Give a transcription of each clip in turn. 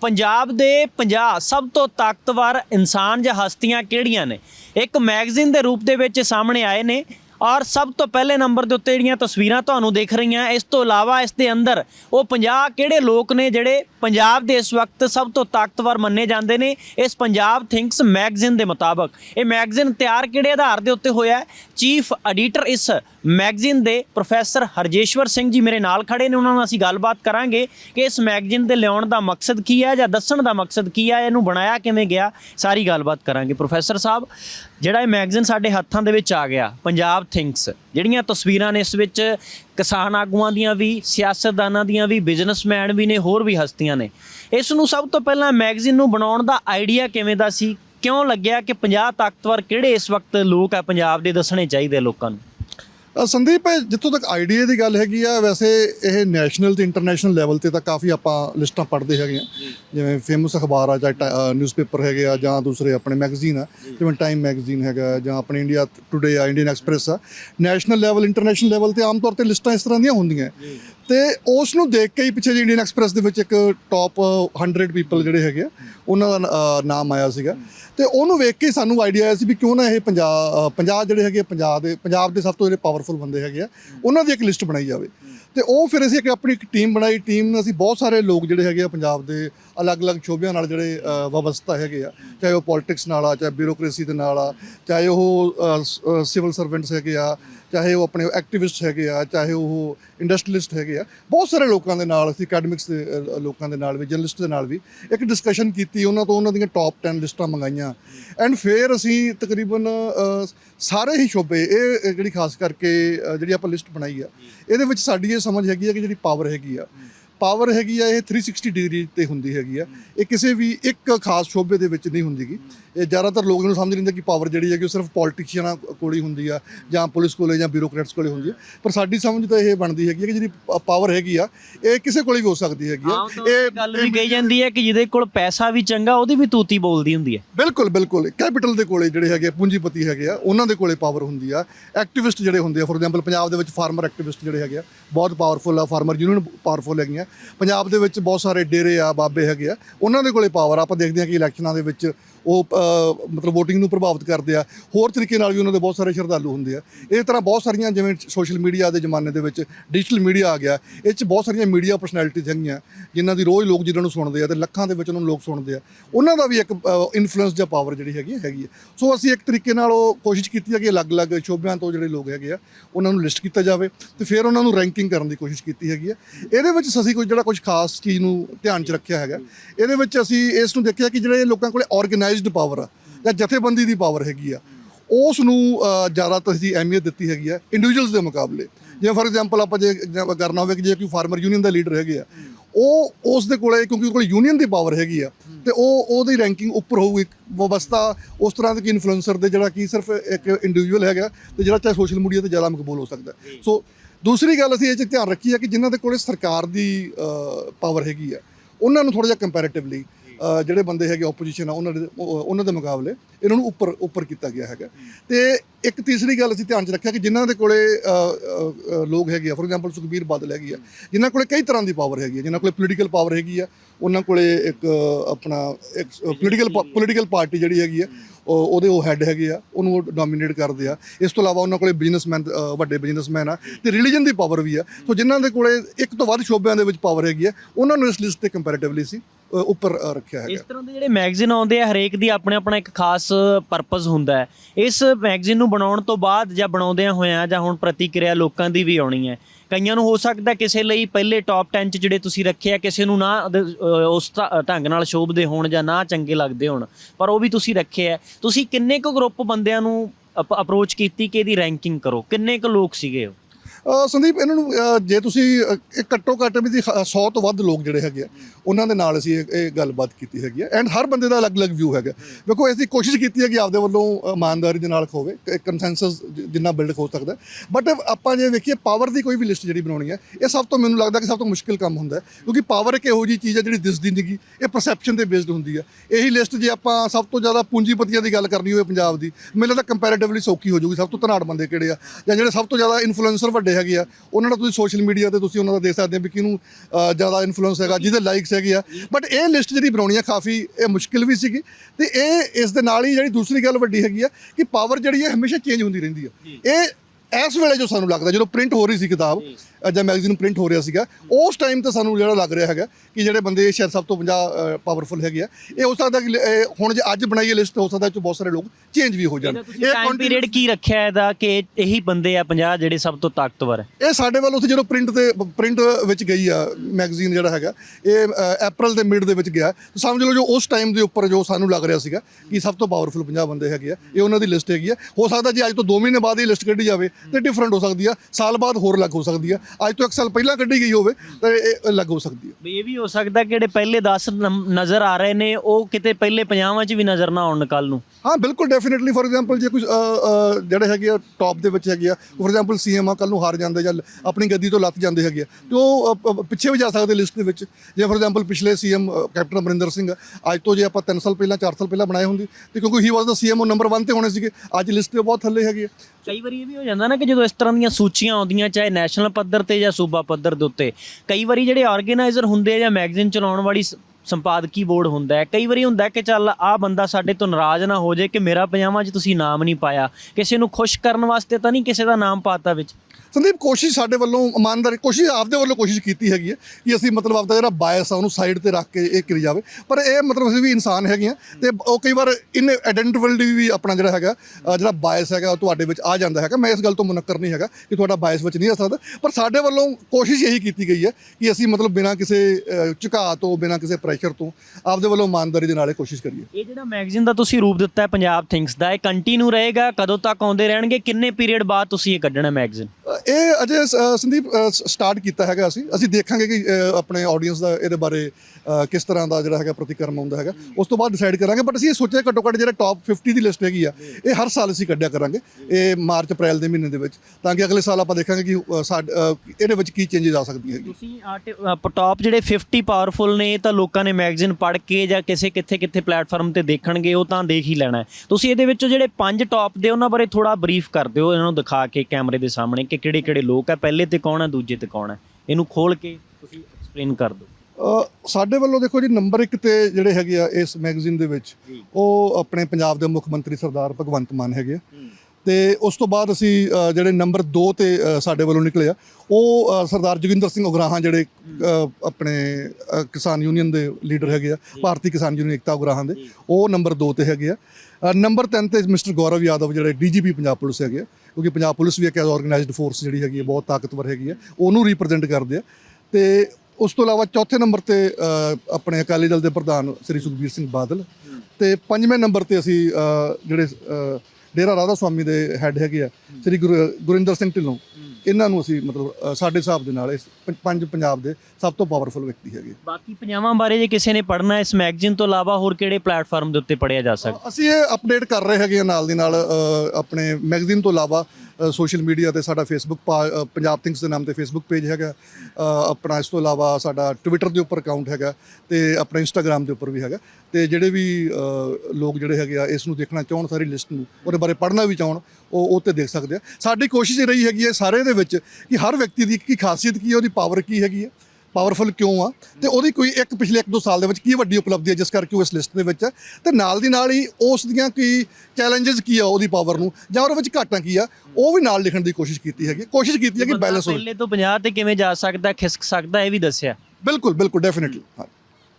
ਪੰਜਾਬ ਦੇ 50 ਸਭ ਤੋਂ ਤਾਕਤਵਰ ਇਨਸਾਨ ਜਾਂ ਹਸਤੀਆਂ ਕਿਹੜੀਆਂ ਨੇ? ਇੱਕ ਮੈਗਜ਼ੀਨ ਦੇ ਰੂਪ ਦੇ ਵਿੱਚ ਸਾਹਮਣੇ ਆਏ ਨੇ। ਔਰ ਸਭ ਤੋਂ ਪਹਿਲੇ ਨੰਬਰ ਦੇ ਉੱਤੇ ਜਿਹੜੀਆਂ ਤਸਵੀਰਾਂ ਤੁਹਾਨੂੰ ਦੇਖ ਰਹੀਆਂ, ਇਸ ਤੋਂ ਇਲਾਵਾ ਇਸ ਦੇ ਅੰਦਰ ਉਹ 50 ਕਿਹੜੇ ਲੋਕ ਨੇ ਜਿਹੜੇ ਪੰਜਾਬ ਦੇ ਇਸ ਵਕਤ ਸਭ ਤੋਂ ਤਾਕਤਵਰ ਮੰਨੇ ਜਾਂਦੇ ਨੇ, ਇਸ ਪੰਜਾਬ ਥਿੰਕਸ ਮੈਗਜ਼ੀਨ ਦੇ ਮੁਤਾਬਕ। ਇਹ ਮੈਗਜ਼ੀਨ ਤਿਆਰ ਕਿਹੜੇ ਆਧਾਰ ਦੇ ਉੱਤੇ ਹੋਇਆ ਚੀਫ ਐਡੀਟਰ ਇਸ ਮੈਗਜ਼ੀਨ ਦੇ ਪ੍ਰੋਫੈਸਰ ਹਰਜੇਸ਼ਵਰ ਸਿੰਘ ਜੀ ਮੇਰੇ ਨਾਲ ਖੜੇ ਨੇ, ਉਹਨਾਂ ਨਾਲ ਅਸੀਂ ਗੱਲਬਾਤ ਕਰਾਂਗੇ ਕਿ ਇਸ ਮੈਗਜ਼ੀਨ ਦੇ ਲਿਆਉਣ ਦਾ ਮਕਸਦ ਕੀ ਹੈ ਜਾਂ ਦੱਸਣ ਦਾ ਮਕਸਦ ਕੀ ਹੈ, ਇਹਨੂੰ ਬਣਾਇਆ ਕਿਵੇਂ ਗਿਆ, ਸਾਰੀ ਗੱਲਬਾਤ ਕਰਾਂਗੇ। ਪ੍ਰੋਫੈਸਰ ਸਾਹਿਬ ਜਿਹੜਾ ਇਹ ਮੈਗਜ਼ੀਨ ਸਾਡੇ ਹੱਥਾਂ ਦੇ ਵਿੱਚ ਆ ਗਿਆ, ਪੰਜਾਬ ਥਿੰਕਸ ਜਿਹੜੀਆਂ ਤਸਵੀਰਾਂ ਨੇ ਇਸ ਵਿੱਚ ਕਿਸਾਨ ਆਗੂਆਂ ਦੀਆਂ ਵੀ, ਸਿਆਸਤਦਾਨਾਂ ਦੀਆਂ ਵੀ ਬਿਜ਼ਨਸਮੈਨ ਵੀ ਨੇ, ਹੋਰ ਵੀ ਹਸਤੀਆਂ ਨੇ। ਇਸ ਨੂੰ ਸਭ ਤੋਂ ਪਹਿਲਾਂ ਮੈਗਜ਼ੀਨ ਨੂੰ ਬਣਾਉਣ ਦਾ ਆਈਡੀਆ ਕਿਵੇਂ ਦਾ ਸੀ? ਕਿਉਂ ਲੱਗਿਆ ਕਿ 50 ਤਾਕਤਵਰ ਕਿਹੜੇ ਇਸ ਵਕਤ ਲੋਕ ਆ ਪੰਜਾਬ ਦੇ ਦੱਸਣੇ ਚਾਹੀਦੇ ਲੋਕਾਂ ਨੂੰ? ਸੰਦੀਪ ਜਿੱਥੋਂ ਤੱਕ ਆਈਡੀਆ ਦੀ ਗੱਲ ਹੈਗੀ ਆ, ਵੈਸੇ ਇਹ ਨੈਸ਼ਨਲ ਤੇ ਇੰਟਰਨੈਸ਼ਨਲ ਲੈਵਲ ਤੇ ਤਾਂ ਕਾਫੀ ਆਪਾਂ ਲਿਸਟਾਂ ਪੜ੍ਹਦੇ ਹੈਗੇ ਆ। ਜਿਵੇਂ ਫੇਮਸ ਅਖਬਾਰ ਆ, ਚਾਹੇ ਨਿਊਜ਼ਪੇਪਰ ਹੈਗੇ ਆ, ਜਾਂ ਦੂਸਰੇ ਆਪਣੇ ਮੈਗਜ਼ੀਨ ਆ। ਜਿਵੇਂ ਟਾਈਮ ਮੈਗਜ਼ੀਨ ਹੈਗਾ, ਜਾਂ ਆਪਣੇ ਇੰਡੀਆ ਟੁਡੇ ਆ ਇੰਡੀਅਨ ਐਕਸਪ੍ਰੈਸ ਆ। ਨੈਸ਼ਨਲ ਲੈਵਲ ਇੰਟਰਨੈਸ਼ਨਲ ਲੈਵਲ ਤੇ ਆਮ ਤੌਰ ਤੇ ਲਿਸਟਾਂ ਇਸ ਤਰ੍ਹਾਂ ਦੀਆਂ ਹੁੰਦੀਆਂ। ਤੇ ਉਸ ਨੂੰ ਦੇਖ ਕੇ ਹੀ ਪਿੱਛੇ ਜੀ ਇੰਡੀਅਨ ਐਕਸਪ੍ਰੈਸ ਦੇ ਵਿੱਚ ਇੱਕ ਟੌਪ 100 ਪੀਪਲ ਜਿਹੜੇ ਹੈਗੇ ਆ ਉਹਨਾਂ ਦਾ ਅ, ਨਾਮ ਆਇਆ ਸੀਗਾ। ਤੇ ਉਹਨੂੰ ਵੇਖ ਕੇ ਸਾਨੂੰ ਆਈਡੀਆ ਆਇਆ ਸੀ ਵੀ ਕਿਉਂ ਨਾ ਇਹ ਪੰਜਾਬ ਪੰਜਾਬ ਜਿਹੜੇ ਹੈਗੇ ਆ, ਪੰਜਾਬ ਦੇ ਪੰਜਾਬ ਦੇ ਸਭ ਤੋਂ ਜਿਹੜੇ ਪਾਵਰਫੁਲ ਬੰਦੇ ਹੈਗੇ ਆ ਉਹਨਾਂ ਦੀ ਇੱਕ ਲਿਸਟ ਬਣਾਈ ਜਾਵੇ। ਤੇ ਉਹ ਫਿਰ ਅਸੀਂ ਇੱਕ ਆਪਣੀ ਇੱਕ ਟੀਮ ਬਣਾਈ। ਟੀਮ ਨੂੰ ਅਸੀਂ ਬਹੁਤ ਸਾਰੇ ਲੋਕ ਜਿਹੜੇ ਹੈਗੇ ਆ ਪੰਜਾਬ ਦੇ ਅਲੱਗ-ਅਲੱਗ ਸ਼ੋਬਿਆਂ ਨਾਲ ਜਿਹੜੇ ਅ, ਹੈਗੇ ਆ ਚਾਹੇ ਉਹ ਪੋਲਿਟਿਕਸ ਨਾਲ ਆ ਚਾਹੇ ਬਿਊਰੋਕ੍ਰੇਸੀ ਦੇ ਨਾਲ ਆ ਚਾਹੇ ਉਹ ਸਿਵਲ ਸਰਵੈਂਟਸ ਹੈਗੇ ਆ ਚਾਹੇ ਉਹ ਆਪਣੇ ਐਕਟਿਵਿਸਟ ਹੈਗੇ ਆ, ਚਾਹੇ ਉਹ ਇੰਡਸਟਰੀਲਿਸਟ ਹੈਗੇ ਆ, ਬਹੁਤ ਸਾਰੇ ਲੋਕਾਂ ਦੇ ਨਾਲ, ਅਸੀਂ ਅਕੈਡਮਿਕਸ ਦੇ ਲੋਕਾਂ ਦੇ ਨਾਲ ਵੀ ਜਰਨਲਿਸਟ ਦੇ ਨਾਲ ਵੀ ਇੱਕ ਡਿਸਕਸ਼ਨ ਕੀਤੀ, ਉਹਨਾਂ ਤੋਂ ਉਹਨਾਂ ਦੀਆਂ ਟੌਪ 10 ਲਿਸਟਾਂ ਮੰਗਾਈਆਂ। ਐਂਡ ਫਿਰ ਅਸੀਂ ਤਕਰੀਬਨ ਸਾਰੇ ਹੀ ਸ਼ੋਬੇ ਇਹ ਜਿਹੜੀ ਖਾਸ ਕਰਕੇ ਜਿਹੜੀ ਆਪਾਂ ਲਿਸਟ ਬਣਾਈ ਆ, ਇਹਦੇ ਵਿੱਚ ਸਾਡੀ ਇਹ ਸਮਝ ਹੈਗੀ ਆ ਕਿ ਜਿਹੜੀ ਪਾਵਰ ਹੈਗੀ ਆ। ਪਾਵਰ ਹੈਗੀ ਆ, ਇਹ 360 ਡਿਗਰੀ ਤੇ ਹੁੰਦੀ ਹੈਗੀ ਆ। ਇਹ ਕਿਸੇ ਵੀ ਇੱਕ ਖਾਸ ਸ਼ੋਬੇ ਦੇ ਵਿੱਚ ਨਹੀਂ ਹੁੰਦੀਗੀ ਇਹ ਜ਼ਿਆਦਾਤਰ ਲੋਕ ਇਹਨੂੰ ਸਮਝ ਲੈਂਦੇ ਕਿ ਪਾਵਰ ਜਿਹੜੀ ਹੈਗੀ ਉਹ ਸਿਰਫ ਪੋਲਿਟਿਸ਼ੀਅਨਾਂ ਕੋਲ ਹੀ ਹੁੰਦੀ ਆ ਜਾਂ ਪੁਲਿਸ ਕੋਲੇ ਜਾਂ ਬਿਊਰੋਕਰੇਟਸ ਕੋਲੇ ਹੁੰਦੀ ਆ। ਪਰ ਸਾਡੀ ਸਮਝ ਤਾਂ ਇਹ ਬਣਦੀ ਹੈਗੀ ਆ ਕਿ ਜਿਹੜੀ ਪਾਵਰ ਹੈਗੀ ਆ ਇਹ ਕਿਸੇ ਕੋਲੇ ਵੀ ਹੋ ਸਕਦੀ ਹੈਗੀ ਆ। ਤੇ ਗੱਲ ਵੀ ਕਹੀ ਜਾਂਦੀ ਹੈ ਕਿ ਜਿਹਦੇ ਕੋਲ ਪੈਸਾ ਵੀ ਚੰਗਾ ਉਹਦੀ ਵੀ ਤੂਤੀ ਬੋਲਦੀ ਹੁੰਦੀ ਹੈ। ਬਿਲਕੁਲ ਬਿਲਕੁਲ। ਕੈਪੀਟਲ ਦੇ ਕੋਲੇ ਜਿਹੜੇ ਹੈਗੇ ਆ, ਪੂੰਜੀਪਤੀ ਹੈਗੇ ਆ ਉਹਨਾਂ ਦੇ ਕੋਲੇ ਪਾਵਰ ਹੁੰਦੀ ਆ। ਐਕਟਿਵਿਸਟ ਜਿਹੜੇ ਹੁੰਦੇ ਆ ਫੋਰ ਐਗਜ਼ਾਮਪਲ ਪੰਜਾਬ ਦੇ ਵਿੱਚ ਫਾਰਮਰ ਐਕਟਿਵਿਸਟ ਜਿਹੜੇ ਹੈਗੇ ਆ ਬਹੁਤ ਪਾਵਰਫੁਲ ਆ ਫਾਰਮਰ ਯੂਨੀਅਨ ਪਾਵਰਫੁਲ ਹੈਗੀਆਂ। ਪੰਜਾਬ ਦੇ ਵਿੱਚ ਬਹੁਤ ਸਾਰੇ ਡੇਰੇ ਆ ਬਾਬੇ ਹੈਗੇ ਆ ਉਹਨਾਂ ਦੇ ਕੋਲੇ ਪਾਵਰ ਆ। ਆਪਾਂ ਦੇਖਦੇ ਹਾਂ ਕਿ ਇਲੈਕਸ਼ਨਾਂ ਦੇ ਵਿੱਚ ਉਹ ਮਤਲਬ VOTING ਨੂੰ ਪ੍ਰਭਾਵਿਤ ਕਰਦੇ ਆ। ਹੋਰ ਤਰੀਕੇ ਨਾਲ ਵੀ ਉਹਨਾਂ ਦੇ ਬਹੁਤ ਸਾਰੇ ਸ਼ਰਧਾਲੂ ਹੁੰਦੇ ਆ। ਇਸ ਤਰ੍ਹਾਂ ਬਹੁਤ ਸਾਰੀਆਂ ਜਿਵੇਂ ਸੋਸ਼ਲ ਮੀਡੀਆ ਦੇ ਜ਼ਮਾਨੇ ਦੇ ਵਿੱਚ ਡਿਜੀਟਲ ਮੀਡੀਆ ਆ ਗਿਆ। ਇਹ 'ਚ ਬਹੁਤ ਸਾਰੀਆਂ ਮੀਡੀਆ ਪਰਸਨੈਲਿਟੀਜ਼ ਹੈਗੀਆਂ, ਜਿਨ੍ਹਾਂ ਦੀ ਰੋਜ਼ ਲੋਕ ਜਿਹਨਾਂ ਨੂੰ ਸੁਣਦੇ ਆ ਤੇ ਲੱਖਾਂ ਦੇ ਵਿੱਚ ਉਹਨਾਂ ਨੂੰ ਲੋਕ ਸੁਣਦੇ ਆ। ਉਹਨਾਂ ਦਾ ਵੀ ਇੱਕ ਇਨਫਲੂਐਂਸ ਜਾਂ ਪਾਵਰ ਜਿਹੜੀ ਹੈਗੀ ਹੈਗੀ ਹੈ ਸੋ ਅਸੀਂ ਇੱਕ ਤਰੀਕੇ ਨਾਲ ਉਹ ਕੋਸ਼ਿਸ਼ ਕੀਤੀ ਹੈ ਕਿ ਅਲੱਗ-ਅਲੱਗ ਸ਼ੋਭਿਆਂ ਤੋਂ ਜਿਹੜੇ ਲੋਕ ਹੈਗੇ ਆ, ਉਹਨਾਂ ਨੂੰ ਲਿਸਟ ਕੀਤਾ ਜਾਵੇ ਤੇ ਫਿਰ ਉਹਨਾਂ ਨੂੰ ਰੈਂਕਿੰਗ ਕਰਨ ਦੀ ਕੋਸ਼ਿਸ਼ ਕੀਤੀ ਹੈਗੀ ਹੈ ਇਹਦੇ ਵਿੱਚ ਅਸੀਂ ਕੋਈ ਜਿਹੜਾ ਕੁਝ ਖਾਸ ਚੀਜ਼ ਨੂੰ ਧਿਆਨ 'ਚ ਰੱਖਿਆ ਹੈਗਾ। ਇਹਦੇ ਵਿੱਚ ਅਸੀਂ ਇਸ ਨੂੰ ਦੇਖਿਆ ਕਿ ਜਿਹੜੇ ਲੋਕਾਂ ਕੋਲੇ ਆਰਗੇਨਾਈਜ਼ਡ ਪਾਵਰ ਆ ਜਾਂ ਜਥੇਬੰਦੀ ਦੀ ਪਾਵਰ ਹੈਗੀ ਆ ਉਸ ਨੂੰ ਅ, ਜ਼ਿਆਦਾਤਰ ਅਸੀਂ ਅਹਿਮੀਅਤ ਦਿੱਤੀ ਹੈਗੀ ਆ ਇੰਡੀਵਿਜੂਅਲਸ ਦੇ ਮੁਕਾਬਲੇ। ਜਿਵੇਂ ਫਾਰ ਐਗਜ਼ਾਮਪਲ ਆਪਾਂ ਜੇ ਕਰਨਾ ਹੋਵੇ ਕਿ ਜੇ ਕੋਈ ਫਾਰਮਰ ਯੂਨੀਅਨ ਦਾ ਲੀਡਰ ਹੈਗੇ ਆ ਉਹ ਉਸ ਦੇ ਕੋਲੇ ਕਿਉਂਕਿ ਉਹਦੇ ਕੋਲ ਯੂਨੀਅਨ ਦੀ ਪਾਵਰ ਹੈਗੀ ਆ ਤੇ ਉਹ ਉਹਦੀ ਰੈਂਕਿੰਗ ਉੱਪਰ ਹੋਊਗੀ ਵਬਸਤਾ ਉਸ ਤਰ੍ਹਾਂ ਦੇ ਕਿ ਇਨਫਲੂਐਂਸਰ ਦੇ ਜਿਹੜਾ ਕਿ ਸਿਰਫ ਇੱਕ ਇੰਡੀਵਿਜੂਅਲ ਹੈਗਾ ਤੇ ਜਿਹੜਾ ਚਾਹੇ ਸੋਸ਼ਲ ਮੀਡੀਆ ਤੇ ਜ਼ਿਆਦਾ ਮਕਬੂਲ ਹੋ ਸਕਦਾ। ਸੋ ਦੂਸਰੀ ਗੱਲ ਅਸੀਂ ਇਹ 'ਚ ਧਿਆਨ ਰੱਖੀ ਹੈ ਕਿ ਜਿਨ੍ਹਾਂ ਦੇ ਕੋਲੇ ਸਰਕਾਰ ਦੀ ਪਾਵਰ ਹੈਗੀ ਆ ਉਹਨਾਂ ਨੂੰ ਥੋੜਾ ਜਿਹਾ ਕੰਪੈਰੀਟਿਵਲੀ ਜਿਹੜੇ ਬੰਦੇ ਹੈਗੇ ਆਪੋਜੀਸ਼ਨ ਆ, ਉਹਨਾਂ ਦੇ ਉਹਨਾਂ ਦੇ ਮੁਕਾਬਲੇ ਇਹਨਾਂ ਨੂੰ ਉੱਪਰ ਉੱਪਰ ਕੀਤਾ ਗਿਆ ਹੈਗਾ। ਤੇ ਇੱਕ ਤੀਸਰੀ ਗੱਲ ਅਸੀਂ ਧਿਆਨ 'ਚ ਰੱਖਿਆ ਕਿ ਜਿਨ੍ਹਾਂ ਦੇ ਕੋਲੇ ਲੋਕ ਹੈਗੇ ਆ ਫੋਰ ਐਗਜ਼ਾਮਪਲ ਸੁਖਬੀਰ ਬਾਦਲ ਹੈਗੀ ਆ, ਜਿਨ੍ਹਾਂ ਕੋਲੇ ਕਈ ਤਰ੍ਹਾਂ ਦੀ ਪਾਵਰ ਹੈਗੀ ਆ, ਜਿਨ੍ਹਾਂ ਕੋਲੇ ਪੋਲੀਟੀਕਲ ਪਾਵਰ ਹੈਗੀ ਆ, ਉਹਨਾਂ ਕੋਲੇ ਇੱਕ ਆਪਣਾ ਇੱਕ ਪੋਲੀਟੀਕਲ ਪੋਲੀਟੀਕਲ ਪਾਰਟੀ ਜਿਹੜੀ ਹੈਗੀ ਆ, ਉਹ- ਉਹਦੇ ਉਹ ਹੈੱਡ ਹੈਗੇ ਆ, ਉਹਨੂੰ ਉਹ ਡੋਮੀਨੇਟ ਕਰਦੇ ਆ। ਇਸ ਤੋਂ ਇਲਾਵਾ ਉਹਨਾਂ ਕੋਲੇ ਬਿਜ਼ਨਸਮੈਨ ਵੱਡੇ ਬਿਜ਼ਨਸਮੈਨ ਆ, ਤੇ ਰਿਲੀਜਨ ਦੀ ਪਾਵਰ ਵੀ ਆ। ਸੋ ਜਿਨ੍ਹਾਂ ਦੇ ਕੋਲੇ ਇੱਕ ਤੋਂ ਵੱਧ ਸ਼ੋਬਿਆਂ ਦੇ ਵਿੱਚ ਪਾਵਰ ਹੈਗੀ ਆ, ਉਹਨਾਂ ਨੂੰ ਇਸ ਲਿਸਟ ਤੇ ਕੰਪੈਰੀਟਿਵਲੀ ਸੀ। ਅ, ਉੱਪਰ ਅ, ਰੱਖਿਆ ਹੈਗਾ। ਇਸ ਤਰ੍ਹਾਂ ਦੇ ਜਿਹੜੇ ਮੈਗਜ਼ੀਨ ਆਉਂਦੇ ਆ ਹਰੇਕ ਦੀ ਆਪਣੇ ਆਪਣਾ ਇੱਕ ਖਾਸ ਪਰਪਸ ਹੁੰਦਾ ਹੈ। ਇਸ ਮੈਗਜ਼ੀਨ ਨੂੰ ਬਣਾਉਣ ਤੋਂ ਬਾਅਦ ਜਾਂ ਬਣਾਉਂਦਿਆਂ ਹੋਇਆਂ ਜਾਂ ਹੁਣ ਪ੍ਰਤੀਕਿਰਿਆ ਲੋਕਾਂ ਦੀ ਵੀ ਆਉਣੀ ਹੈ। ਕਈਆਂ ਨੂੰ ਹੋ ਸਕਦਾ ਕਿਸੇ ਲਈ ਪਹਿਲੇ ਟੌਪ 10 ਚ ਜਿਹੜੇ ਤੁਸੀਂ ਰੱਖੇ ਆ ਕਿਸੇ ਨੂੰ ਨਾ ਉਹਦੇ, ਅ, ਉਸ ਤ- ਢੰਗ ਨਾਲ ਸ਼ੋਭਦੇ ਹੋਣ ਜਾਂ ਨਾ ਚੰਗੇ ਲੱਗਦੇ ਹੋਣ। ਪਰ ਉਹ ਵੀ ਤੁਸੀਂ ਰੱਖੇ ਆ ਤੁਸੀਂ ਕਿੰਨੇ ਕੁ ਗਰੁੱਪ ਬੰਦਿਆਂ ਨੂੰ ਅਪਰੋਚ ਕੀਤੀ ਕਿ ਇਹਦੀ ਰੈਂਕਿੰਗ ਕਰੋ? ਕਿੰਨੇ ਕੁ ਲੋਕ ਸੀਗੇ ਉਹ? ਸੰਦੀਪ ਇਹਨਾਂ ਨੂੰ ਅ, ਜੇ ਤੁਸੀਂ ਅ, ਇਹ ਘੱਟੋ ਘੱਟ ਵੀ 100 ਤੋਂ ਵੱਧ ਲੋਕ ਜਿਹੜੇ ਹੈਗੇ ਆ ਉਹਨਾਂ ਦੇ ਨਾਲ ਅਸੀਂ ਇਹ ਇਹ ਗੱਲਬਾਤ ਕੀਤੀ ਹੈਗੀ ਆ। ਐਂਡ ਹਰ ਬੰਦੇ ਦਾ ਅਲੱਗ-ਅਲੱਗ ਵਿਊ ਹੈਗਾ। ਵੇਖੋ ਅਸੀਂ ਕੋਸ਼ਿਸ਼ ਕੀਤੀ ਹੈ ਕਿ ਆਪਦੇ ਵੱਲੋਂ ਅ, ਇਮਾਨਦਾਰੀ ਦੇ ਨਾਲ ਹੋਵੇ ਇੱਕ ਕੰਸੈਂਸਸ ਜਿੰਨਾ ਬਿਲਡ ਹੋ ਸਕਦਾ ਬਟ ਆਪਾਂ ਜੇ ਵੇਖੀਏ ਪਾਵਰ ਦੀ ਕੋਈ ਵੀ ਲਿਸਟ ਜਿਹੜੀ ਬਣਾਉਣੀ ਹੈ ਇਹ ਸਭ ਤੋਂ ਮੈਨੂੰ ਲੱਗਦਾ ਕਿ ਸਭ ਤੋਂ ਮੁਸ਼ਕਿਲ ਕੰਮ ਹੁੰਦਾ ਹੈ। ਕਿਉਂਕਿ ਪਾਵਰ ਇੱਕ ਇਹੋ ਜਿਹੀ ਚੀਜ਼ ਹੈ ਜਿਹੜੀ ਦਿਸਦੀ ਨਹੀਂਗੀ ਇਹ ਪਰਸੈਪਸ਼ਨ ਤੇ ਬੇਸਡ ਹੁੰਦੀ ਹੈ। ਇਹੀ ਲਿਸਟ ਜੇ ਆਪਾਂ ਸਭ ਤੋਂ ਜ਼ਿਆਦਾ ਪੂੰਜੀਪਤੀਆਂ ਦੀ ਗੱਲ ਕਰਨੀ ਹੋਵੇ ਪੰਜਾਬ ਦੀ ਮੈਨੂੰ ਲੱਗਦਾ ਕੰਪੈਰੀਟਿਵਲੀ ਸੌਖੀ ਹੋ ਜਾਊਗੀ। ਸਭ ਤੋਂ ਧਨਾੜ ਬੰਦੇ ਕਿਹੜੇ ਆ? ਜਾਂ ਜਿਹੜੇ ਸਭ ਤੋਂ ਜ਼ਿਆਦਾ ਇਨਫਲੂਐਂਸਰ ਵੱਡੇ ਹੈਗੇ ਆ। ਉਹਨਾਂ ਦਾ ਤੁਸੀਂ ਸੋਸ਼ਲ ਮੀਡੀਆ ਤੇ ਤੁਸੀਂ ਉਹਨਾਂ ਦਾ ਦੇਖ ਸਕਦੇ ਹੋ ਵੀ ਕਿਹਨੂੰ ਜ਼ਿਆਦਾ ਇਨਫਲੂਐਂਸ ਹੈਗਾ ਜਿਹਦੇ ਲਾਈਕਸ ਹੈਗੇ ਆ। ਬਟ ਇਹ ਲਿਸਟ ਜਿਹੜੀ ਬਣਾਉਣੀ ਆ ਕਾਫੀ ਇਹ ਮੁਸ਼ਕਿਲ ਵੀ ਸੀਗੀ। ਤੇ ਇਹ ਇਸ ਦੇ ਨਾਲ ਹੀ ਜਿਹੜੀ ਦੂਸਰੀ ਗੱਲ ਵੱਡੀ ਹੈਗੀ ਆ ਕਿ ਪਾਵਰ ਜਿਹੜੀ ਹੈ ਹਮੇਸ਼ਾ ਚੇਂਜ ਹੁੰਦੀ ਰਹਿੰਦੀ ਆ। ਇਹ ਇਸ ਵੇਲੇ ਜੋ ਸਾਨੂੰ ਲੱਗਦਾ ਜਦੋਂ ਪ੍ਰਿੰਟ ਹੋ ਰਹੀ ਸੀ ਕਿਤਾਬ ਜਾਂ। ਮੈਗਜ਼ੀਨ ਪ੍ਰਿੰਟ ਹੋ ਰਿਹਾ ਸੀਗਾ ਉਸ ਟਾਈਮ ਤੇ ਸਾਨੂੰ ਜਿਹੜਾ ਲੱਗ ਰਿਹਾ ਹੈਗਾ ਕਿ ਜਿਹੜੇ ਬੰਦੇ ਸ਼ਾਇਦ ਸਭ ਤੋਂ 50 ਪਾਵਰਫੁਲ ਹੈਗੇ ਆ ਇਹ ਹੋ ਸਕਦਾ ਕਿ ਇਹ ਹੁਣ ਜੇ ਅੱਜ ਬਣਾਈ ਲਿਸਟ ਹੋ ਸਕਦਾ ਇਹ 'ਚੋਂ ਬਹੁਤ ਸਾਰੇ ਲੋਕ ਚੇਂਜ ਵੀ ਹੋ ਜਾਣ। ਤੁਸੀਂ ਟਾਈਮ ਪੀਰੀਅਡ ਕੀ ਰੱਖਿਆ ਇਹਦਾ ਕਿ ਇਹੀ ਬੰਦੇ ਆ 50 ਜਿਹੜੇ ਸਭ ਤੋਂ ਤਾਕਤਵਰ? ਹੈ ਇਹ ਸਾਡੇ ਵੱਲ ਉੱਥੇ ਜਦੋਂ ਪ੍ਰਿੰਟ ਤੇ ਪ੍ਰਿੰਟ ਵਿੱਚ ਗਈ ਆ ਮੈਗਜ਼ੀਨ ਜਿਹੜਾ ਹੈਗਾ ਇਹ ਅਪ੍ਰੈਲ ਦੇ ਮਿਡ ਦੇ ਵਿੱਚ ਗਿਆ। ਤੇ ਸਮਝ ਲਓ ਜੋ ਉਸ ਟਾਈਮ ਦੇ ਉੱਪਰ ਜੋ ਸਾਨੂੰ ਲੱਗ ਰਿਹਾ ਸੀਗਾ ਕਿ ਸਭ ਤੋਂ ਪਾਵਰਫੁਲ 50 ਬੰਦੇ ਹੈਗੇ ਆ ਇਹ ਉਹਨਾਂ ਦੀ ਲਿਸਟ ਹੈਗੀ ਆ। ਹੋ ਸਕਦਾ ਜੇ ਅੱਜ ਤੋਂ 2 ਮਹੀਨੇ ਬਾਅਦ ਇਹ ਲਿਸਟ ਕੱਢੀ ਜਾਵੇ ਤੇ ਡਿਫਰੈਂਟ ਹੋ ਸਕਦੀ ਆ। ਸਾਲ ਬਾਅਦ ਹੋਰ ਅਲੱਗ ਹੋ ਸਕਦੀ ਆ। ਅੱਜ ਤੋਂ 1 ਸਾਲ ਪਹਿਲਾਂ ਕੱਢੀ ਗਈ ਹੋਵੇ ਤਾਂ ਇਹ ਅਲੱਗ ਹੋ ਸਕਦੀ ਆ। ਵੀ ਇਹ ਵੀ ਹੋ ਸਕਦਾ ਕਿ ਜਿਹੜੇ ਪਹਿਲੇ 10 ਨਜ਼ਰ ਆ ਰਹੇ ਨੇ ਉਹ ਕਿਤੇ ਪਹਿਲੇ 50ਵਾਂ 'ਚ ਵੀ ਨਜ਼ਰ ਨਾ ਆਉਣ ਕੱਲ ਨੂੰ। ਹਾਂ ਬਿਲਕੁਲ ਡੈਫੀਨਿਟਲੀ ਫੋਰ ਐਗਜ਼ਾਮਪਲ ਜੇ ਕੁਝ ਜਿਹੜੇ ਹੈਗੇ ਆ ਟੌਪ ਦੇ ਵਿੱਚ ਹੈਗੇ ਆ ਫੋਰ ਐਗਜ਼ਾਮਪਲ ਸੀਐਮ ਆ ਕੱਲ ਨੂੰ ਹਾਰ ਜਾਂਦੇ ਜਾਂ ਆਪਣੀ ਗੱਦੀ ਤੋਂ ਲੱਤ ਜਾਂਦੇ ਹੈਗੇ ਆ ਤੇ ਉਹ ਪਿੱਛੇ ਵੀ ਜਾ ਸਕਦੇ ਲਿਸਟ ਦੇ ਵਿੱਚ। ਜੇ ਫੋਰ ਐਗਜ਼ਾਮਪਲ ਪਿਛਲੇ ਸੀਐਮ ਕੈਪਟਨ ਅਮਰਿੰਦਰ ਸਿੰਘ ਅੱਜ ਤੋਂ ਜੇ ਆਪਾਂ 3 ਸਾਲ ਪਹਿਲਾਂ 4 ਸਾਲ ਪਹਿਲਾਂ ਬਣਾਏ ਹੁੰਦੇ ਤੇ ਕਿਉਂਕਿ ਹੀ ਵਾਸ ਦਾ ਸੀਐਮ ਉਹ ਨੰਬਰ 1 ਤੇ ਹੋਣੇ ਸੀਗੇ ਅੱਜ ਲਿਸਟ ਤੇ ਬਹੁਤ ਥੱਲੇ ਹੈਗੇ ਆ। ਕਈ ਵਾਰੀ ਇਹ ਵੀ ਹੋ ਜਾਂਦਾ ਨਾ ਕਿ ਜਦੋਂ ਇਸ ਤਰ੍ਹਾਂ ਦੀਆਂ ਸੂਚੀਆਂ ਆਉਂਦੀਆਂ, ਚਾਹੇ ਨੈਸ਼ਨਲ ਪੱਧਰ ਤੇ ਜਾਂ ਸੂਬਾ ਪੱਧਰ ਦੇ ਉੱਤੇ, ਕਈ ਵਾਰੀ ਜਿਹੜੇ ਆਰਗੇਨਾਈਜ਼ਰ ਹੁੰਦੇ ਆ ਜਾਂ ਮੈਗਜ਼ੀਨ ਚਲਾਉਣ ਵਾਲੀ ਸੰਪਾਦਕੀ ਬੋਰਡ ਹੁੰਦਾ ਹੈ। ਕਈ ਵਾਰੀ ਹੁੰਦਾ ਕਿ ਚੱਲ ਆਹ ਬੰਦਾ ਸਾਡੇ ਤੋਂ ਨਾਰਾਜ਼ ਨਾ ਹੋ ਜਾਏ ਕਿ ਮੇਰਾ ਪਜਾਮਾ 'ਚ ਤੁਸੀਂ ਨਾਮ ਨਹੀਂ ਪਾਇਆ। ਕਿਸੇ ਨੂੰ ਖੁਸ਼ ਕਰਨ ਵਾਸਤੇ ਤਾਂ ਨਹੀਂ ਕਿਸੇ ਦਾ ਨਾਮ ਪਾਤਾ ਵਿੱਚ। ਸੰਦੀਪ, ਕੋਸ਼ਿਸ਼ ਸਾਡੇ ਵੱਲੋਂ ਇਮਾਨਦਾਰੀ, ਕੋਸ਼ਿਸ਼ ਆਪਦੇ ਵੱਲੋਂ ਕੋਸ਼ਿਸ਼ ਕੀਤੀ ਹੈਗੀ ਹੈ ਕਿ ਅਸੀਂ ਮਤਲਬ ਆਪਦਾ ਜਿਹੜਾ ਬਾਇਸ ਆ ਉਹਨੂੰ ਸਾਈਡ ਤੇ ਰੱਖ ਕੇ ਇਹ ਕਰੀ ਜਾਵੇ। ਪਰ ਇਹ ਮਤਲਬ ਅਸੀਂ ਵੀ ਇਨਸਾਨ ਹੈਗੇ ਆ ਤੇ ਉਹ ਕਈ ਵਾਰ ਇਨ ਆਇਡੈਂਟੀਫਿਲਟੀ ਵੀ ਆਪਣਾ ਜਿਹੜਾ ਹੈਗਾ ਜਿਹੜਾ ਬਾਇਸ ਹੈਗਾ ਉਹ ਤੁਹਾਡੇ ਵਿੱਚ ਆ ਜਾਂਦਾ ਹੈਗਾ। ਮੈਂ ਇਸ ਗੱਲ ਤੋਂ ਮੁਨੱਕਰ ਨਹੀਂ ਹੈਗਾ ਕਿ ਤੁਹਾਡਾ ਬਾਇਸ ਵਿੱਚ ਨਹੀਂ ਆ ਸਕਦਾ। ਪਰ ਸਾਡੇ ਵੱਲੋਂ ਕੋਸ਼ਿਸ਼ ਇਹੀ ਕੀਤੀ ਗਈ ਹੈ ਕਿ ਅਸੀਂ ਮਤਲਬ ਬਿਨਾਂ ਕਿਸੇ ਝੁਕਾ ਤੋਂ, ਬਿਨਾਂ ਕਿਸੇ ਪ੍ਰੈਸ਼ਰ ਤੋਂ ਆਪਦੇ ਵੱਲੋਂ ਇਮਾਨਦਾਰੀ ਦੇ ਨਾਲ ਇਹ ਕੋਸ਼ਿਸ਼ ਕਰੀਏ। ਇਹ ਜਿਹੜਾ ਮੈਗਜ਼ੀਨ ਦਾ ਤੁਸੀਂ ਰੂਪ ਦਿੱਤਾ ਹੈ ਪੰਜਾਬ ਥਿੰਕਸ ਦਾ ਇਹ ਕੰਟੀਨਿਊ ਰਹੇਗਾ ਕਦੋਂ ਤੱਕ ਆਉਂਦੇ ਰਹਿਣਗੇ ਕਿੰਨੇ ਪੀਰੀਅਡ ਬਾਅਦ ਤੁਸੀਂ ਇਹ ਕੱਢਣਾ ਮੈਗਜ਼ੀਨ? ਇਹ ਅਜੇ ਸ- ਸੰਦੀਪ ਸਟਾਰਟ ਕੀਤਾ ਹੈਗਾ ਅਸੀਂ। ਅਸੀਂ ਦੇਖਾਂਗੇ ਕਿ ਅ, ਆਪਣੇ ਆਡੀਅנס ਦਾ ਇਹਦੇ ਬਾਰੇ ਅ, ਕਿਸ ਤਰ੍ਹਾਂ ਦਾ ਜਿਹੜਾ ਹੈਗਾ ਪ੍ਰਤੀਕਰਮ ਆਉਂਦਾ ਹੈਗਾ। ਉਸ ਤੋਂ ਬਾਅਦ ਡਿਸਾਈਡ ਕਰਾਂਗੇ ਬਟ ਅਸੀਂ ਇਹ ਸੋਚਿਆ ਘੱਟੋ ਘੱਟ ਜਿਹੜਾ ਟੌਪ 50 ਦੀ ਲਿਸਟ ਹੈਗੀ ਆ ਇਹ ਹਰ ਸਾਲ ਅਸੀਂ ਕੱਢਿਆ ਕਰਾਂਗੇ ਇਹ ਮਾਰਚ ਅਪ੍ਰੈਲ ਦੇ ਮਹੀਨੇ ਦੇ ਵਿੱਚ ਤਾਂ ਕਿ ਅਗਲੇ ਸਾਲ ਆਪਾਂ ਦੇਖਾਂਗੇ ਕਿ ਅ, ਸਾਡ- ਅ, ਇਹਦੇ ਵਿੱਚ ਕੀ ਚੇਂਜਸ ਆ ਸਕਦੀਆਂ ਹੈਗੀਆਂ। ਤੁਸੀਂ ਟੌਪ ਜਿਹੜੇ 50 ਪਾਵਰਫੁਲ ਨੇ ਇਹ ਤਾਂ ਲੋਕਾਂ ਨੇ ਮੈਗਜ਼ੀਨ ਪੜ੍ਹ ਕੇ ਜਾਂ ਕਿਸੇ ਕਿੱਥੇ ਕਿੱਥੇ ਪਲੇਟਫਾਰਮ ਤੇ ਦੇਖਣਗੇ ਉਹ ਤਾਂ ਦੇਖ ਹੀ ਲੈਣਾ ਹੈ। ਤੁਸੀਂ ਇਹਦੇ ਵਿੱਚੋਂ ਜਿਹੜੇ ਪੰਜ ਟੌਪ ਦੇ ਉਹਨਾਂ ਬਾਰੇ ਥੋੜਾ ਬਰੀਫ ਕਰ ਦਿਓ ਇਹਨਾਂ ਨੂੰ ਦਿਖਾ ਕੇ ਕੈਮਰੇ ਦੇ ਸਾਹਮਣੇ ਕਿ ਕਿਹੜੇ ਕਿਹੜੇ ਲੋਕ ਹੈ ਪਹਿਲੇ ਤੇ ਕੌਣ ਹੈ ਦੂਜੇ ਤੇ ਕੌਣ ਹੈ ਇਹਨੂੰ ਖੋਲ ਕੇ ਤੁਸੀਂ ਐਕਸਪਲੇਨ ਕਰ ਦਿਓ। ਸਾਡੇ ਵੱਲੋਂ ਦੇਖੋ ਜੀ ਨੰਬਰ 1 ਤੇ ਜਿਹੜੇ ਹੈਗੇ ਆ ਇਸ ਮੈਗਜ਼ੀਨ ਦੇ ਵਿੱਚ ਉਹ ਆਪਣੇ ਪੰਜਾਬ ਦੇ ਮੁੱਖ ਮੰਤਰੀ ਸਰਦਾਰ ਭਗਵੰਤ ਮਾਨ ਹੈਗੇ ਆ। ਤੇ ਉਸ ਤੋਂ ਬਾਅਦ ਅਸੀਂ ਜਿਹੜੇ ਨੰਬਰ 2 ਤੇ ਸਾਡੇ ਵੱਲੋਂ ਨਿਕਲੇ ਆ ਉਹ ਸਰਦਾਰ ਜੋਗਿੰਦਰ ਸਿੰਘ ਉਗਰਾਹਾਂ ਜਿਹੜੇ ਆਪਣੇ ਕਿਸਾਨ ਯੂਨੀਅਨ ਦੇ ਲੀਡਰ ਹੈਗੇ ਆ ਭਾਰਤੀ ਕਿਸਾਨ ਯੂਨੀਅਨ ਏਕਤਾ ਉਗਰਾਹਾਂ ਦੇ ਉਹ ਨੰਬਰ 2 ਤੇ ਹੈਗੇ ਆ। ਨੰਬਰ 3 ਤੇ ਮਿਸਟਰ ਗੌਰਵ ਯਾਦਵ ਜਿਹੜੇ ਡੀਜੀਪੀ ਪੰਜਾਬ ਪੁਲਿਸ ਹੈਗੇ ਆ ਕਿਉਂਕਿ ਪੰਜਾਬ ਪੁਲਿਸ ਵੀ ਇੱਕ ਆਰਗੇਨਾਈਜ਼ਡ ਫੋਰਸ ਜਿਹੜੀ ਹੈਗੀ ਹੈ ਬਹੁਤ ਤਾਕਤਵਰ ਹੈਗੀ ਹੈ ਉਹਨੂੰ ਰਿਪਰੈਜ਼ੈਂਟ ਕਰਦੇ ਆ। ਤੇ ਉਸ ਤੋਂ ਇਲਾਵਾ ਚੌਥੇ ਨੰਬਰ ਤੇ ਆਪਣੇ ਅਕਾਲੀ ਦਲ ਦੇ ਪ੍ਰਧਾਨ ਸ੍ਰੀ ਸੁਖਬੀਰ ਸਿੰਘ ਬਾਦਲ ਤੇ ਪੰਜਵੇਂ ਨੰਬਰ ਤੇ ਅਸੀਂ ਜਿਹੜੇ ਡੇਰਾ ਰਾਧਾ ਸੁਆਮੀ ਦੇ ਹੈੱਡ ਹੈਗੇ ਆ ਸ੍ਰੀ ਗੁਰ- ਗੁਰਿੰਦਰ ਸਿੰਘ ਢਿੱਲੋਂ। ਇਹਨਾਂ ਨੂੰ ਅਸੀਂ ਮਤਲਬ ਅ, ਸਾਡੇ ਹਿਸਾਬ ਦੇ ਨਾਲ ਇਸ ਪੰ- ਪੰਜ ਪੰਜਾਬ ਦੇ ਸਭ ਤੋਂ ਪਾਵਰਫੁਲ ਵਿਅਕਤੀ ਹੈਗੇ। ਬਾਕੀ ਪੰਜਾਵਾਂ ਬਾਰੇ ਜੇ ਕਿਸੇ ਨੇ ਪੜ੍ਹਨਾ ਇਸ ਮੈਗਜ਼ੀਨ ਤੋਂ ਇਲਾਵਾ ਹੋਰ ਕਿਹੜੇ ਪਲੇਟਫਾਰਮ ਦੇ ਉੱਤੇ ਪੜ੍ਹਿਆ ਜਾ ਸਕਦਾ? ਅਸੀਂ ਇਹ ਅਪਡੇਟ ਕਰ ਰਹੇ ਹੈਗੇ ਆ ਨਾਲ ਦੀ ਨਾਲ ਅ, ਆਪਣੇ ਮੈਗਜ਼ੀਨ ਤੋਂ ਇਲਾਵਾ ਸੋਸ਼ਲ ਮੀਡੀਆ ਤੇ ਸਾਡਾ ਫੇਸਬੁੱਕ ਪੰਜਾਬ ਥਿੰਗਸ ਦੇ ਨਾਮ ਤੇ ਫੇਸਬੁੱਕ ਪੇਜ ਹੈਗਾ। ਆਪਣਾ ਇਸ ਤੋਂ ਇਲਾਵਾ ਸਾਡਾ ਟਵਿੱਟਰ ਦੇ ਉੱਪਰ ਅਕਾਊਂਟ ਹੈਗਾ ਤੇ ਆਪਣਾ ਇੰਸਟਾਗ੍ਰam ਦੇ ਉੱਪਰ ਵੀ ਹੈਗਾ। ਤੇ ਜਿਹੜੇ ਵੀ ਲੋਕ ਜਿਹੜੇ ਹੈਗੇ ਆ, ਇਸ ਨੂੰ ਦੇਖਣਾ ਚਾਹਣ ਸਾਰੀ ਲਿਸਟ ਨੂੰ, ਉਹਦੇ ਬਾਰੇ ਪੜ੍ਹਨਾ ਵੀ ਚਾਹਣ, ਉਹ ਉਹ ਤੇ ਦੇਖ ਸਕਦੇ ਆ। ਸਾਡੀ ਕੋਸ਼ਿਸ਼ ਇਹ ਰਹੀ ਹੈਗੀ ਹੈ ਸਾਰੇ ਦੇ ਵਿੱਚ ਕਿ ਹਰ ਵਿਅਕਤੀ ਦੀ ਕੀ ਖਾਸੀਅਤ ਕੀ ਹੈ, ਉਹਦੀ ਪਾਵਰ ਕੀ ਹੈਗੀ ਹੈ। ਪਾਵਰਫੁਲ ਕਿਉਂ ਆ? ਤੇ ਉਹਦੀ ਕੋਈ ਇੱਕ ਪਿਛਲੇ 1-2 ਸਾਲ ਦੇ ਵਿੱਚ ਕੀ ਵੱਡੀ ਉਪਲਬਧੀ ਹੈ ਜਿਸ ਕਰਕੇ ਉਹ ਇਸ ਲਿਸਟ ਦੇ ਵਿੱਚ ਹੈ ਤੇ ਨਾਲ ਦੀ ਨਾਲ ਹੀ ਉਸ ਦੀਆਂ ਕੀ ਚੈਲੰਜਸ ਕੀ ਆ ਉਹਦੀ ਪਾਵਰ ਨੂੰ? ਜਾਂ ਉਹਦੇ ਵਿੱਚ ਘਾਟਾਂ ਕੀ ਆ? ਉਹ ਵੀ ਨਾਲ ਲਿਖਣ ਦੀ ਕੋਸ਼ਿਸ਼ ਕੀਤੀ ਹੈਗੀ ਕੋਸ਼ਿਸ਼ ਕੀਤੀ ਹੈ ਕਿ ਬੈਲੈਂਸ ਹੋਵੇ ਪਹਿਲੇ ਤੋਂ 50 ਤੇ ਕਿਵੇਂ ਜਾ ਸਕਦਾ ਖਿਸਕ ਸਕਦਾ ਇਹ ਵੀ ਦੱਸਿਆ। ਬਿਲਕੁਲ ਬਿਲਕੁਲ ਡੈਫੀਨਿਟਲੀ ਹਾਂ।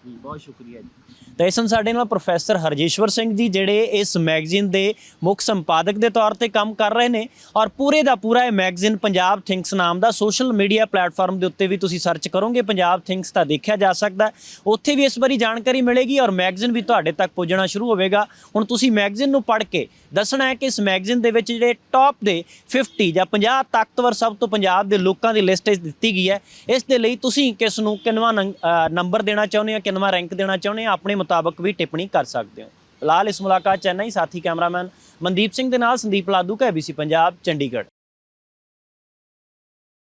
ਬਹੁਤ ਸ਼ੁਕਰੀਆ ਜੀ। ਤਾਂ ਇਸ ਸਨ ਸਾਡੇ ਨਾਲ ਪ੍ਰੋਫੈਸਰ ਹਰਜੇਸ਼ਵਰ ਸਿੰਘ ਜੀ ਜਿਹੜੇ ਇਸ ਮੈਗਜ਼ੀਨ ਦੇ ਮੁੱਖ ਸੰਪਾਦਕ ਦੇ ਤੌਰ ਤੇ ਕੰਮ ਕਰ ਰਹੇ ਨੇ ਔਰ ਪੂਰੇ ਦਾ ਪੂਰਾ ਇਹ ਮੈਗਜ਼ੀਨ ਪੰਜਾਬ ਥਿੰਕਸ ਨਾਮ ਦਾ ਸੋਸ਼ਲ ਮੀਡੀਆ ਪਲੇਟਫਾਰਮ ਦੇ ਉੱਤੇ ਵੀ ਤੁਸੀਂ ਸਰਚ ਕਰੋਗੇ, ਪੰਜਾਬ ਥਿੰਕਸ ਤਾਂ ਦੇਖਿਆ ਜਾ ਸਕਦਾ ਉੱਥੇ ਵੀ ਇਸ ਬਾਰੇ ਜਾਣਕਾਰੀ ਮਿਲੇਗੀ ਔਰ ਮੈਗਜ਼ੀਨ ਵੀ ਤੁਹਾਡੇ ਤੱਕ ਪਹੁੰਚਣਾ ਸ਼ੁਰੂ ਹੋਵੇਗਾ। ਹੁਣ ਤੁਸੀਂ ਮੈਗਜ਼ੀਨ ਨੂੰ ਪੜ੍ਹ ਕੇ ਦੱਸਣਾ ਹੈ ਕਿ ਇਸ ਮੈਗਜ਼ੀਨ ਦੇ ਵਿੱਚ ਜਿਹੜੇ ਟੌਪ ਦੇ 50 ਜਾਂ 50 ਤਾਕਤਵਰ ਸਭ ਤੋਂ ਪੰਜਾਬ ਦੇ ਲੋਕਾਂ ਦੀ ਲਿਸਟ ਦਿੱਤੀ ਗਈ ਹੈ। ਇਸ ਦੇ ਲਈ ਤੁਸੀਂ ਕਿਸ ਨੂੰ ਕਿੰਨਵਾ ਨੰਬਰ ਦੇਣਾ ਚਾਹੁੰਦੇ ਹੋ ਕਿੰਨਵਾ ਰੈਂਕ ਦੇਣਾ ਚਾਹੁੰਦੇ ਹੋ ਆਪਣੇ ਮੁਤਾਬਕ ਵੀ ਟਿੱਪਣੀ ਕਰ ਸਕਦੇ ਹੋ। ਫਿਲਹਾਲ ਇਸ ਮੁਲਾਕਾਤ ਚੈਨਈ ਸਾਥੀ ਕੈਮਰਾਮੈਨ ਮਨਦੀਪ ਸਿੰਘ ਦੇ ਨਾਲ ਸੰਦੀਪ ਲਾਦੂ ਕਾ ABC ਪੰਜਾਬ, ਚੰਡੀਗੜ੍ਹ।